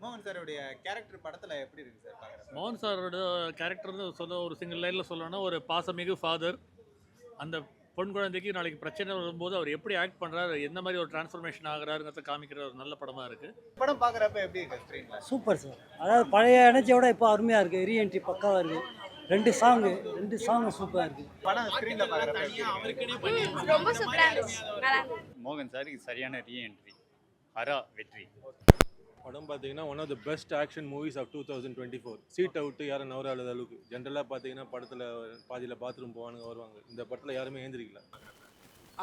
மோகன் சாருடைய கேரக்டர் படத்துல எப்படி இருக்கு சார் மோகன் சாரோட கேரக்டர் வந்து சொல்ல ஒரு சிங்கிள் லைனில் சொல்லணும்னா ஒரு பாசமிகு ஃபாதர் அந்த பொன் குழந்தைக்கு நாளைக்கு பிரச்சனை வரும்போது அவர் எப்படி ஆக்ட் பண்ணுறாரு எந்த மாதிரி ஒரு டிரான்ஸ்ஃபர்மேஷன் ஆகுறாருங்கிறத காமிக்கிற ஒரு நல்ல படமாக இருக்குது படம் பாக்குறப்ப எப்படி இருக்கு ஸ்க்ரீன்ல சூப்பர் சார் அதாவது பழைய எனர்ஜியோட இப்போ அருமையாக இருக்குது ரீஎன்ட்ரி பக்காவாக இருக்குது ரெண்டு சாங்கு ரெண்டு சாங்கும் சூப்பராக இருக்குது படம் ஸ்க்ரீன்ல பாக்குறப்ப? ரொம்ப சூப்பரா இருந்துச்சு மோகன் சார் சரியான ரீஎன்ட்ரி ஹரா வெற்றி. படம் பார்த்தீங்கன்னா one of the best action movies of two thousand twenty four seat out யாரும் நவராத அளவுக்கு. ஜென்ரலாக பார்த்தீங்கன்னா படத்தில் பாதியில் பாத்ரூம் போவானுங்க வருவாங்க. இந்த படத்தில் யாருமே ஏந்திரிக்கல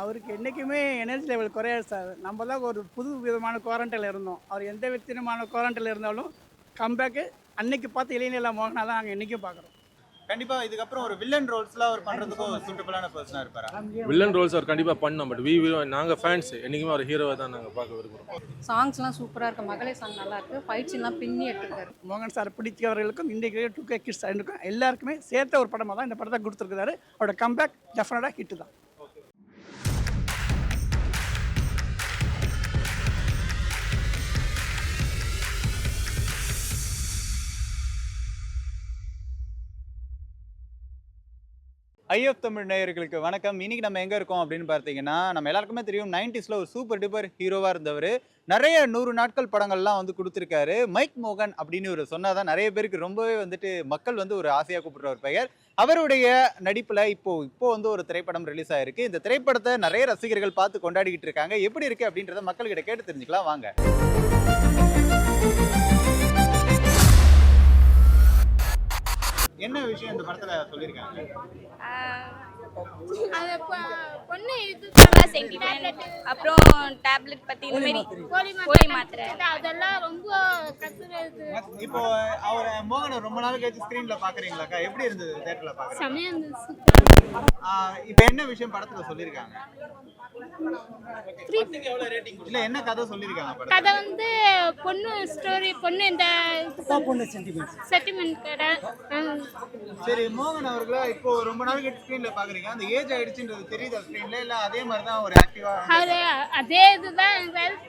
அவருக்கு என்றைக்குமே எனர்ஜி லெவல் குறையாது சார். நம்ம தான் ஒரு புது விதமான குவாரண்டைனில் இருந்தோம். அவர் எந்த விதமான குவாரண்டில் இருந்தாலும் கம்பேக்கு அன்னைக்கு பார்த்து இளைஞர்லாம் மோகனா தான் நாங்கள் என்றைக்கும் பார்க்குறோம். கண்டிப்பா இதுக்கப்புறம் ஒரு வில்லன் ரோல்ஸ்லாம் அவர் பண்றதுக்கும் சூட்டபிளான பர்சனா இருப்பாரா? வில்லன் ரோல்ஸ் அவர் கண்டிப்பாக பண்ணோம் பட் வி நாங்கள் ஃபேன்ஸ் என்றைக்குமே அவர் ஹீரோவை தான் நாங்கள் பார்க்க விரும்புகிறோம் சாங்ஸ்லாம் சூப்பராக இருக்கு மகளே சாங் நல்லா இருக்கு ஃபைட் சீன்லாம் பின்னி எடுத்துருக்காரு. மோகன் சார் பிடிச்சவர்களுக்கும் இன்றைக்கு டூ கே கிட்ஸ் எல்லாருக்குமே சேர்த்த ஒரு படமாக தான் இந்த படத்தை கொடுத்துருக்காரு அவரோட கம்பேக் டெஃபினட்டாக ஹிட்டு தான். ஐஎஃப் தமிழ் நேயர்களுக்கு வணக்கம். இன்னைக்கு நம்ம எங்கே இருக்கோம் அப்படின்னு பார்த்தீங்கன்னா நம்ம எல்லாருக்குமே தெரியும் நைன்டிஸில் ஒரு சூப்பர் டூப்பர் ஹீரோவாக இருந்தவர். நிறைய நூறு நாட்கள் படங்கள்லாம் வந்து கொடுத்துருக்காரு. மைக் மோகன் அப்படின்னு ஒரு சொன்னாதான் நிறைய பேருக்கு ரொம்பவே வந்துட்டு மக்கள் வந்து ஒரு ஆசையாக கூப்பிட்ற ஒரு பெயர். அவருடைய நடிப்பில் இப்போ இப்போ வந்து ஒரு திரைப்படம் ரிலீஸ் ஆயிருக்கு. இந்த திரைப்படத்தை நிறைய ரசிகர்கள் பார்த்து கொண்டாடிக்கிட்டு இருக்காங்க. எப்படி இருக்கு அப்படின்றத மக்கள்கிட்ட கேட்டு தெரிஞ்சுக்கலாம். வாங்க. என்ன விஷயம் இந்த படத்துல பொ- பொண்ணு இது நல்லா சென்டிமெண்ட் அப்புறம் டேப்லெட் பத்தி இந்த மாதிரி கோழி மாத்திரை. அதெல்லாம் ரொம்ப இப்போ அவரை மோகனை ரொம்ப நாள் கழிச்சு ஸ்கிரீன்ல பாக்குறீங்களாக்கா? எப்படி இருந்தது தேட்டர்ல பாக்குறீங்க இப்போ என்ன விஷயம் படத்துல சொல்லியிருக்காங்க? இல்ல என்ன கதை சொல்லியிருக்காங்க படத்துல? கதை வந்து பொண்ணு ஸ்டோரி பொண்ணு இந்த பொண்ணு சென்டிமெண்ட்ஸ் செட்டில்மெண்ட் கடை சரி மோகன் அவர்கள இப்போ ரொம்ப நாள் கழிச்சு ஸ்கிரீன்ல பாக்குறீங்க. அந்த ஏஜ் ஆயிடுச்சுன்றது தெரியுதா ஸ்கிரீன்ல இல்ல அதே மாதிரி தான் ஒரு ஆக்டிவா அதே இதுதான்.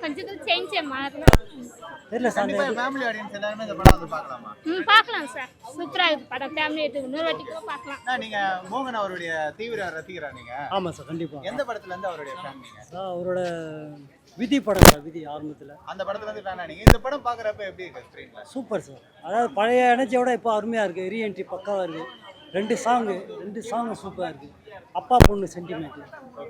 கொஞ்சம் சேஞ்ச் மாறலாம். தெரியல சார் கண்டிப்பா ஃபேமிலி ஆடியன்ஸ் எல்லாருமே இந்த படம் வந்து பார்க்கலாமா? ம் பார்க்கலாம் சார். சூப்பரா இருக்கு படம். ஃபேமிலி எடுத்து இன்னொரு வாட்டி கூட பார்க்கலாம். நீங்க மோகன் அவருடைய தீவிர ரசிகரா நீங்க? ஆமாம் சார் கண்டிப்பாக எந்த படத்துல இருந்து அவருடைய ஃபேன் நீங்க? சார் அவரோட விதி படம் சார் விதி ஆரம்பத்தில். அந்த படத்துல இருந்து ஃபேனா நீங்க? இந்த படம் பாக்குறப்ப எப்படி இருக்கு? ஸ்கிரீன்ல சூப்பர் சார். அதாவது பழைய எனர்ஜியோட இப்போ அருமையாக இருக்குது ரீஎன்ட்ரி பக்காவாக இருக்குது ரெண்டு சாங்கு ரெண்டு சாங்கும் சூப்பராக இருக்குது அப்பா பொண்ணு சென்டிமெண்ட்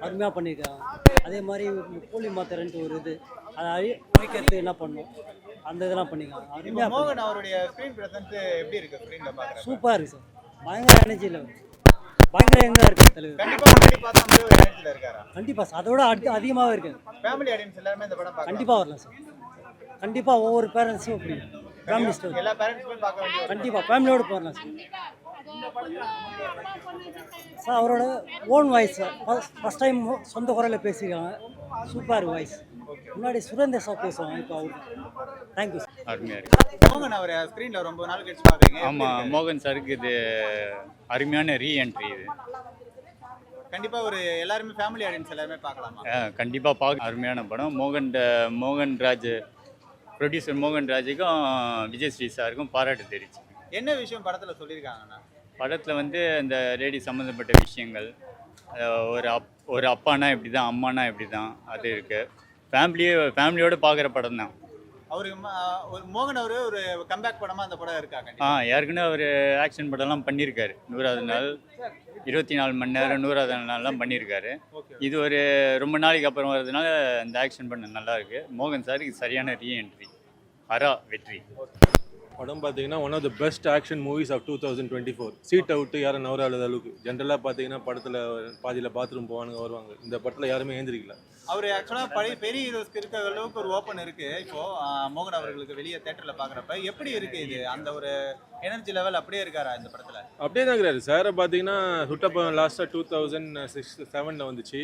அருமையாக பண்ணியிருக்காங்க அதே மாதிரி கோழி மாத்திரன்ட்டு ஒரு இது. அதை அழி அழிக்கிறதுக்கு என்ன பண்ணணும் அந்த இதெல்லாம் இப்போ அருமையாக மோகன் அவருடைய ஸ்கிரீன் பிரசன்ஸ் எப்படி இருக்கு ஸ்கிரீன்ல பாக்குறப்ப? சூப்பராக இருக்குது சார். பயங்கர எனர்ஜி லெவல் பயங்கர எங்கே இருக்குது தலைவர். கண்டிப்பா முன்னாடி பார்த்த இருக்காரா? கண்டிப்பாக சார். அதோட அடி அதிகமாகவே இருக்குது ஃபேமிலி ஆடியன்ஸ் எல்லாருமே இந்த படம் கண்டிப்பாக வரலாம் சார். கண்டிப்பாக ஒவ்வொரு பேரண்ட்ஸும் அப்படி. ஃபேமிலி ஸ்டோரி எல்லா பேரண்ட்ஸுமே பார்க்க வேண்டிய கண்டிப்பாக ஃபேமிலியோடு போகலாம் சார். சார் அவரோட ஓன் வாய்ஸ் ஃபஸ்ட் டைம் சொந்த குரலில் பேசியிருக்காங்க. சூப்பர் வாய்ஸ் முன்னாடி சுரேந்தர் சார் பேசுவாங்க இப்போ அவர். தேங்க்யூ சார் அருமையாக இருக்கு. மோகன் அவரை ஸ்கிரீன்ல ரொம்ப நாள் கழிச்சு பாக்குறீங்க எப்படி ஆமாம்? மோகன் சாருக்கு இது அருமையான ரீஎன்ட்ரி இது. கண்டிப்பா ஒரு எல்லாருமே ஃபேமிலி ஆடியன்ஸ் எல்லாருமே பார்க்கலாமா? கண்டிப்பாக பார்க்க அருமையான படம். மோகன் மோகன் ராஜ் ப்ரொடியூசர் மோகன் ராஜுக்கும் விஜய் ஸ்ரீ சாருக்கும் பாராட்டு தெரிவிச்சு. என்ன விஷயம் படத்துல சொல்லியிருக்காங்கண்ணா படத்தில் வந்து அந்த லேடி சம்மந்தப்பட்ட விஷயங்கள் ஒரு அப் ஒரு அப்பானா இப்படி தான் அம்மானா இப்படி தான் அது இருக்குது ஃபேமிலியே ஃபேமிலியோடு பார்க்குற படம் தான். அவரு ஒரு மோகன் அவரு ஒரு கம்பேக் படமா அந்த படம் இருக்கா ஆ ஏற்கனவே அவர் ஆக்ஷன் படம்லாம் பண்ணியிருக்காரு நூறாவது நாள் இருபத்தி நாலு மணி நேரம் நூறாவது நாள்லாம் பண்ணியிருக்காரு இது ஒரு ரொம்ப நாளைக்கு அப்புறம் வர்றதுனால இந்த ஆக்ஷன் பண்ண நல்லா இருக்கு. மோகன் சார் இது சரியான ரீஎன்ட்ரி ஹரா வெற்றி. படம் பார்த்தீங்கன்னா one of the best action movies of two thousand twenty four seat out யாரும் நவராத அளவுக்கு. ஜென்ரலாக பார்த்தீங்கன்னா படத்தில் பாதியில் பாத்ரூம் போவானுங்க வருவாங்க. இந்த படத்தில் யாருமே ஏந்திரிக்கல. அவரு ஆக்சுவலா பழைய பெரிய ஹீரோஸ்க்கு இருக்க அளவுக்கு ஒரு ஓப்பன் இருக்கு. இப்போ மோகன் அவர்களுக்கு வெளியே தேட்டர்ல பாக்குறப்ப எப்படி இருக்கு இது? அந்த ஒரு எனர்ஜி லெவல் அப்படியே இருக்காரா இந்த படத்துல? அப்படியே தான் இருக்கிறாரு சாரை பார்த்தீங்கன்னா சுட்டப்பம் லாஸ்ட்டாக டூ தௌசண்ட் சிக்ஸ் செவனில் வந்துச்சு.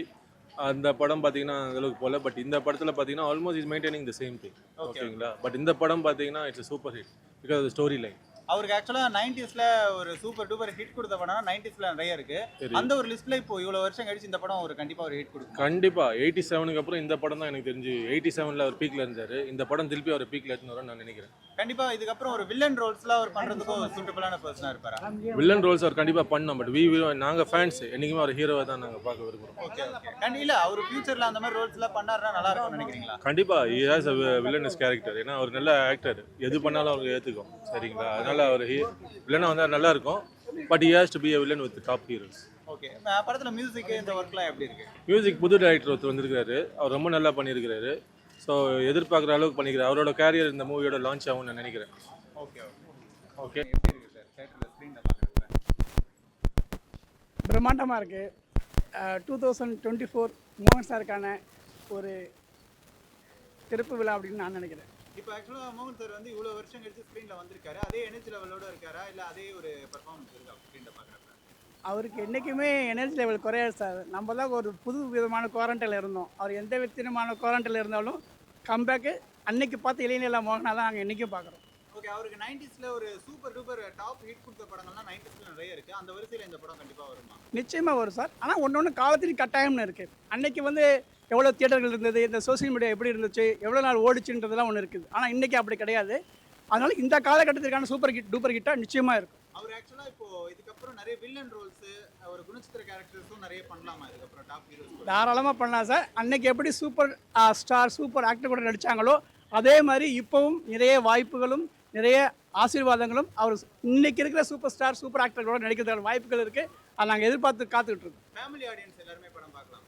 அந்த படம் பார்த்தீங்கன்னா அந்த அளவுக்கு போல. பட் இந்த படத்தில் பார்த்தீங்கன்னா almost is maintaining the same thing. ஓகேங்களா பட் இந்த படம் பார்த்தீங்கன்னா it's super hit because story line அவருக்கு ஆக்சுவலா நைன்டிஸ்ல ஒரு சூப்பர் டூப்பர் ஹிட் கொடுத்த படம் நைன்டிஸ்ல நிறைய இருக்கு. அந்த ஒரு லிஸ்ட்ல இப்போ இவ்வளவு வருஷம் கழிச்சு இந்த படம் ஒரு கண்டிப்பா ஒரு ஹிட் கொடுக்கும். கண்டிப்பா. எயிட்டி செவனுக்கு அப்புறம் இந்த படம் தான் எனக்கு தெரிஞ்சு. எயிட்டி செவன்ல அவர் பீக்ல இருந்தாரு. இந்த படம் திருப்பி அவர் பீக்ல எடுத்துன்னு நான் நினைக்கிறேன். கண்டிப்பா இதுக்கப்புறம் ஒரு வில்லன் ரோல்ஸ்லாம் அவர் பண்றதுக்கும் ஒரு சூட்டபிளான பர்சனா இருப்பாரா? வில்லன் ரோல்ஸ் அவர் கண்டிப்பா பண்ணோம் பட் வி நாங்க ஃபேன்ஸ் என்னைக்குமே அவர் ஹீரோவை தான் நாங்க பார்க்க விரும்புறோம். ஓகே ஓகே இல்ல அவர் ஃபியூச்சர்ல அந்த மாதிரி ரோல்ஸ் எல்லாம் பண்ணாருன்னா நல்லா இருக்கும்னு நினைக்கிறீங்களா? கண்டிப்பா. He has a villainous character ஏன்னா அவர் நல்ல ஆக்டர் எது பண்ணாலும் அவருக்கு ஏத்துக்கும். சரிங்களா? அதனால அவர் வில்லனா வந்தா நல்லா இருக்கும். But he has to be a villain with top heroes okay படத்துல மியூசிக் இந்த ஒர்க்லாம் எப்படி இருக்கு? மியூசிக் புது டைரக்டர் ஒருத்தர் வந்திருக்காரு அவர் ரொம்ப நல்லா பண்ணியிருக்கிறாரு. ஸோ எதிர்பார்க்குற அளவுக்கு பண்ணிக்கிறார். அவரோட கேரியர் இந்த மூவியோட லான்ச் ஆகும்னு நான் நினைக்கிறேன். ஓகே ஓகே ஓகே எப்படி இருக்கு சார் தியேட்டர்ல ஸ்க்ரீன்ல பாக்குறப்ப பிரம்மாண்டமாக இருக்குது டூ தௌசண்ட் டுவெண்ட்டி ஃபோர் மோகன் சாருக்கான ஒரு திறப்பு விழா அப்படின்னு நான் நினைக்கிறேன். இப்போ ஆக்சுவலாக மோகன் சார் வந்து இவ்வளோ வருஷம் கழிச்சு ஸ்க்ரீனில் வந்திருக்காரு. அதே எனர்ஜி லெவலோட இருக்காரா? இல்லை அதே ஒரு பர்ஃபார்மன்ஸ் இருக்கா ஸ்க்ரீனில் பார்க்குறப்ப? அவருக்கு என்றைக்குமே எனர்ஜி லெவல் குறையாது சார். நம்ம தான் ஒரு புது விதமான குவாரண்டைனில் இருந்தோம். அவர் எந்த விதமான குவாரண்டைனில் இருந்தாலும் கம்பேக்கு அன்னைக்கு பார்த்து இளைஞர்களா மோகனா தான் நாங்கள் இன்றைக்கும் பார்க்குறோம். ஓகே அவருக்கு நைன்டிஸ்ல ஒரு சூப்பர் டூப்பர் டாப் ஹிட் கொடுத்த படங்கள்லாம் நைன்டிஸ்ல நிறைய இருக்கு. அந்த வரிசையில இந்த படம் கண்டிப்பா வருமா? நிச்சயமாக வரும் சார். ஆனால் ஒன்று ஒன்று காலத்தின் கட்டாயம்னு இருக்குது அன்னைக்கு வந்து எவ்வளோ தியேட்டர்கள் இருந்தது இந்த சோஷியல் மீடியா எப்படி இருந்துச்சு எவ்வளோ நாள் ஓடிச்சுன்றதெல்லாம் ஒன்று இருக்குது. ஆனால் இன்றைக்கி அப்படி கிடையாது. அதனால் இந்த காலகட்டத்திற்கான சூப்பர் ஹிட் டூப்பர் ஹிட்டாக நிச்சயமாக இருக்கும். அவர் ஆக்சுவலா இப்போ இதுக்கப்புறம் நிறைய வில்லன் ரோல்ஸ் ஒரு குணச்சித்திர கேரக்டர்ஸும் நிறைய பண்ணலாமா? இதுக்கப்புறம் டாப் ஹீரோஸ் தாராளமாக பண்ணலாம் சார். அன்னைக்கு எப்படி சூப்பர் ஸ்டார் சூப்பர் ஆக்டர் கூட நடித்தாங்களோ அதே மாதிரி இப்போவும் நிறைய வாய்ப்புகளும் நிறைய ஆசீர்வாதங்களும் அவர் இன்னைக்கு இருக்கிற சூப்பர் ஸ்டார் சூப்பர் ஆக்டர் கூட நடிக்கிறதுக்கான வாய்ப்புகள் இருக்குது அதை நாங்கள் எதிர்பார்த்து காத்துக்கிட்டு இருக்கோம். ஃபேமிலி ஆடியன்ஸ் எல்லாருமே படம் பார்க்கலாம்.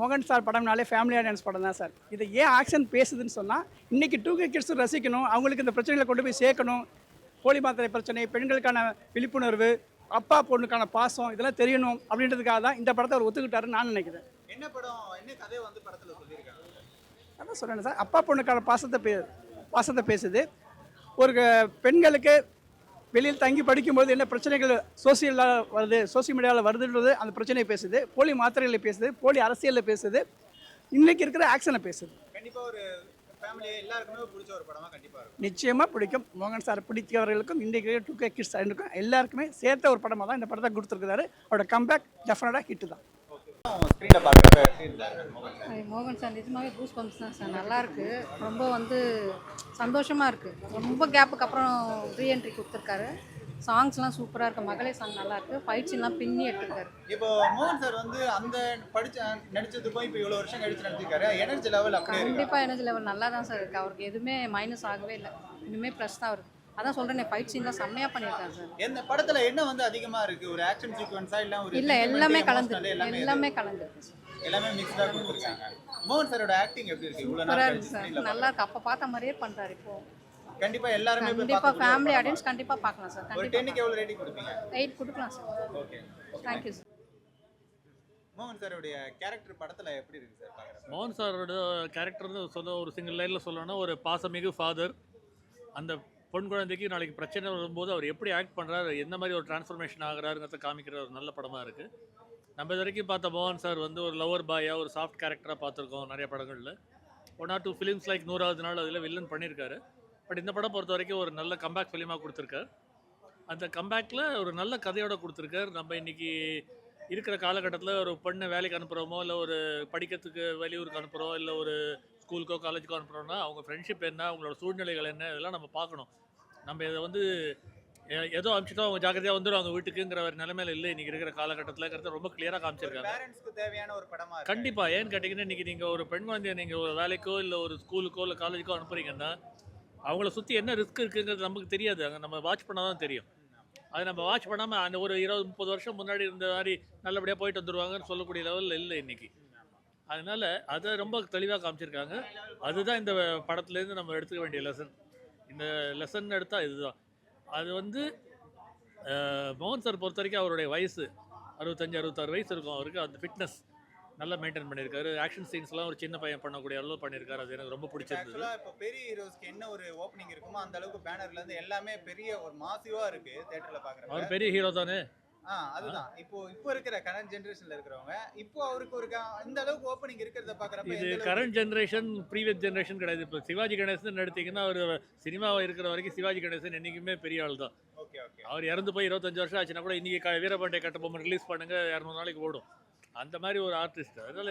மோகன் சார் படம்னாலே ஃபேமிலி ஆடியன்ஸ் படம் தான் சார். இது ஏன் ஆக்ஷன் பேசுதுன்னு சொன்னால் இன்றைக்கி டூ கே கிட்ஸும் ரசிக்கணும் அவங்களுக்கு இந்த பிரச்சனைகளை கொண்டு போய் சேர்க்கணும். போலி மாத்திரை பிரச்சனை பெண்களுக்கான விழிப்புணர்வு அப்பா பொண்ணுக்கான பாசம் இதெல்லாம் தெரியணும் அப்படின்றதுக்காக தான் இந்த படத்தை அவர் ஒத்துக்கிட்டாருன்னு நான் நினைக்கிறேன். என்ன படம் என்ன கதை வந்து படத்துல சொல்லியிருக்காங்க? அதான் சொல்கிறேன் சார். அப்பா பொண்ணுக்கான பாசத்தை பே பாசத்தை பேசுது. ஒரு பெண்களுக்கு வெளியில் தங்கி படிக்கும்போது என்ன பிரச்சனைகள் சோசியலில் வருது சோசியல் மீடியாவில் வருதுன்றது அந்த பிரச்சனையை பேசுது போலி மாத்திரைகளை பேசுது போலி அரசியலில் பேசுது இன்னைக்கு இருக்கிற ஆக்ஷனை பேசுது. கண்டிப்பா ஒரு ஃபேமிலி எல்லாருக்குமே பிடிச்ச ஒரு படமா கண்டிப்பா இருக்கும். நிச்சயமாக பிடிக்கும். மோகன் சார் பிடித்தவர்களுக்கும் இன்றைக்கு டூ கே கிட்ஸ் இருக்கும் எல்லாருக்குமே சேர்த்த ஒரு படமாக தான் இந்த படத்தை கொடுத்துருக்காரு அவரோட கம்பேக் டெஃபினட்டாக ஹிட்டு தான். மோகன் சார் நிஜமாவே கூஸ் பம்ப்ஸ் தான் சார் நல்லா இருக்கு. ரொம்ப வந்து சந்தோஷமா இருக்கு. ரொம்ப கேப்புக்கு அப்புறம் ரீஎன்ட்ரி கொடுத்துருக்காரு. சாங்ஸ்லாம் சூப்பராக இருக்கு. மகளே சாங் நல்லா இருக்கு. ஃபைட் சீன்லாம் பின்னி எடுத்திருக்காரு. இப்போ மோகன் சார் வந்து அந்த படிச்ச நடிச்சதுக்கும் இப்போ இவ்வளவு வருஷம் கழிச்சு நடிச்சிருக்காரு எனர்ஜி லெவல் கண்டிப்பாக எனர்ஜி லெவல் நல்லா தான் சார் இருக்கு. அவருக்கு எதுவுமே மைனஸ் ஆகவே இல்லை. இனிமேல் ப்ளஸ் தான் அவருக்கு. அதான் சொல்கிறேன் ஃபைட் சீன்லாம் செம்மையாக பண்ணியிருக்காரு சார். எந்த படத்துல என்ன வந்து அதிகமா இருக்கு? ஒரு ஆக்ஷன் சீக்வன்ஸா இல்ல ஒரு இல்லை எல்லாமே கலந்து எல்லாமே எல்லாமே கலந்துருக்கு சார் இருக்கு. எல்லாமே மிக்ஸ்டா கொடுத்துருக்காங்க. மோகன் சாரோட ஆக்டிங் எப்படி இருக்கு? இவ்வளவு நாள் சார். நல்லா இருக்கு. அப்போ பார்த்த மாதிரியே பண்ணுறாரு இப்போ. கண்டிப்பா எல்லாருமே பார்க்கக்கூடிய ஃபேமிலி ஆடியன்ஸ் கண்டிப்பாக பார்க்கலாம் சார். ஒரு கண்டிப்பாக டென்னுக்கு எவ்வளவு ரேட்டிங் கொடுப்பீங்க? எயிட் கொடுக்கலாம் சார். ஓகே தேங்க்யூ சார் மோகன் சாருடைய கேரக்டர் படத்துல எப்படி இருக்கு சார் மோகன் சாரோட கேரக்டர் வந்து சொல்ல ஒரு சிங்கிள் லைனில் சொல்லணும்னா ஒரு பாசமிகு ஃபாதர் அந்த பொன் குழந்தைக்கு நாளைக்கு பிரச்சனை வரும்போது அவர் எப்படி ஆக்ட் பண்ணுறாரு எந்த மாதிரி ஒரு டிரான்ஸ்ஃபர்மேஷன் ஆகிறாருங்கிறத காமிக்கிற ஒரு நல்ல படமாக இருக்குது நம்ம இது வரைக்கும் பார்த்த மோகன் சார் வந்து ஒரு லவர் பாயாக ஒரு சாஃப்ட் கேரக்டராக பார்த்துருக்கோம் நிறைய படங்களில். One or two films like நூறாவது நாள் அதில் வில்லன் பண்ணியிருக்காரு. பட் இந்த படம் பொறுத்த வரைக்கும் ஒரு நல்ல கம்பேக் ஃபிலிமாக கொடுத்துருக்காரு. அந்த கம்பேக்கில் ஒரு நல்ல கதையோட கொடுத்துருக்காரு. நம்ம இன்றைக்கி இருக்கிற காலகட்டத்தில் ஒரு பொண்ணை வேலைக்கு அனுப்புகிறோமோ இல்லை ஒரு படிக்கிறதுக்கு வெளியூருக்கு அனுப்புகிறோம் இல்லை ஒரு ஸ்கூலுக்கோ காலேஜுக்கோ அனுப்புகிறோம்னா அவங்க ஃப்ரெண்ட்ஷிப் என்ன அவங்களோட சூழ்நிலைகள் என்ன இதெல்லாம் நம்ம பார்க்கணும். நம்ம இதை வந்து ஏதோ அனுப்பிச்சிட்டோம் அவங்க ஜாக்கிரதையாக வந்துடும் அவங்க வீட்டுக்குங்கிற ஒரு நிலைமையில இல்லை. இன்றைக்கி இருக்கிற காலகட்டத்தில்ங்கிறத ரொம்ப கிளியராக காமிச்சிருக்காங்க. தேவையான ஒரு படமா இருக்கு. கண்டிப்பா. ஏன்னு கேட்டிங்கன்னா இன்றைக்கி நீங்கள் ஒரு பெண் குழந்தைய நீங்கள் ஒரு வேலைக்கோ இல்லை ஒரு ஸ்கூலுக்கோ இல்லை காலேஜுக்கோ அனுப்புறீங்கன்னா அவங்கள சுற்றி என்ன ரிஸ்க் இருக்குங்கிறது நமக்கு தெரியாது. அங்கே நம்ம வாட்ச் பண்ணால் தான் தெரியும். அது நம்ம வாட்ச் பண்ணாமல் அந்த ஒரு இருபது முப்பது வருஷம் முன்னாடி இருந்த மாதிரி நல்லபடியாக போயிட்டு வந்துருவாங்கன்னு சொல்லக்கூடிய லெவலில் இல்லை இன்னைக்கு. அதனால அதை ரொம்ப தெளிவாக காமிச்சிருக்காங்க. அதுதான் இந்த படத்துலேருந்து நம்ம எடுத்துக்க வேண்டிய லெசன் இந்த லெசன் எடுத்தால் இதுதான். அது வந்து மோகன் சார் பொறுத்த வரைக்கும் அவருடைய வயசு அறுபத்தஞ்சு அறுபத்தாறு வயசு இருக்கும் அவருக்கு. அந்த ஃபிட்னஸ் நல்லா மெயின்டைன் பண்ணியிருக்காரு. ஆக்ஷன் சீன்ஸ்லாம் ஒரு சின்ன பையன் பண்ணக்கூடிய அளவு பண்ணியிருக்காரு. அது எனக்கு ரொம்ப பிடிச்சிருந்தது. இப்போ பெரிய ஹீரோஸ்க்கு என்ன ஒரு ஓப்பனிங் இருக்குமோ அந்த அளவுக்கு பேனர்ல இருந்து எல்லாமே பெரிய ஒரு மாசிவா இருக்கு தியேட்டர்ல பாக்குறப்ப. அவர் பெரிய ஹீரோ தானே? ஆ அதுதான். இப்போ இப்போ இருக்கிற கரண்ட் ஜெனரேஷன்ல இருக்கிறவங்க இப்போ அவருக்கு ஒரு இந்த அளவுக்கு ஓப்பனிங் இருக்கிறத பாக்குறப்ப இது கரண்ட் ஜென்ரேஷன் ப்ரீவியஸ் ஜென்ரேஷன் கிடையாது. இப்போ சிவாஜி கணேசன் எடுத்தீங்கன்னா அவர் சினிமாவை இருக்கிற வரைக்கும் சிவாஜி கணேசன் என்றைக்குமே பெரிய ஆள் தான். ஓகே ஓகே அவர் இறந்து போய் இருபத்தஞ்சு வருஷம் ஆச்சுன்னா கூட இன்னைக்கு வீரபாண்டிய கட்டபொம்மன் ரிலீஸ் பண்ணுங்க இரநூறு நாளைக்கு ஓடும். அந்த மாதிரி ஒரு ஆர்டிஸ்ட் அதனால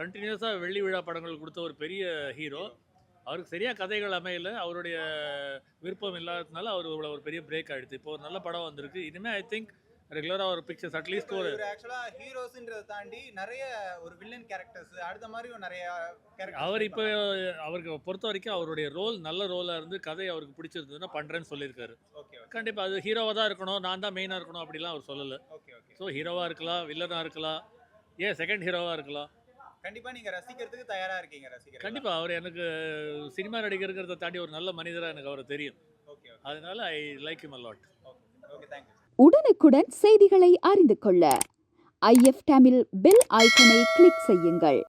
கண்டினியூஸாக வெள்ளி விழா படங்கள் கொடுத்த ஒரு பெரிய ஹீரோ அவருக்கு சரியா கதைகள் அமையல. அவருடைய விருப்பம் இல்லாததுனால அவர் இவ்வளோ ஒரு பெரிய பிரேக் ஆயிடுச்சு. இப்போ ஒரு நல்ல படம் வந்திருக்கு. இனிமேல் ஐ திங்க் ரெகுலராக ஒரு பிக்சர்ஸ் அட்லீஸ்ட் ஒரு ஒரு ஆக்சுவலா ஹீரோஸ்ன்றதை தாண்டி நிறைய ஒரு வில்லன் கேரக்டர்ஸ் அடுத்த மாதிரி நிறைய அவர் இப்போ. அவருக்கு பொறுத்த வரைக்கும் அவருடைய ரோல் நல்ல ரோலாக இருந்து கதை அவருக்கு பிடிச்சிருந்ததுன்னா பண்ணுறேன்னு சொல்லியிருக்காரு. கண்டிப்பாக அது ஹீரோவாக தான் இருக்கணும் நான் தான் மெயினாக இருக்கணும் அப்படிலாம் அவர் சொல்லலை. ஸோ ஹீரோவாக இருக்கலாம் வில்லனாக இருக்கலாம். ஏன் செகண்ட் ஹீரோவாக இருக்கலாம். கண்டிப்பா நீங்க ரசிக்கிறதுக்கு தயாரா இருக்கீங்க ரசிகர் கண்டிப்பாக அவர் எனக்கு சினிமா நடிகருங்கிறத தாண்டி ஒரு நல்ல மனிதராக எனக்கு அவரை தெரியும். அதனால ஐ லைக் ஓகே தேங்க்யூ உடனுக்குடன் செய்திகளை அறிந்து கொள்ள ஐஎஃப் தமிழ் பெல் ஐக்கனை கிளிக் செய்யுங்கள்.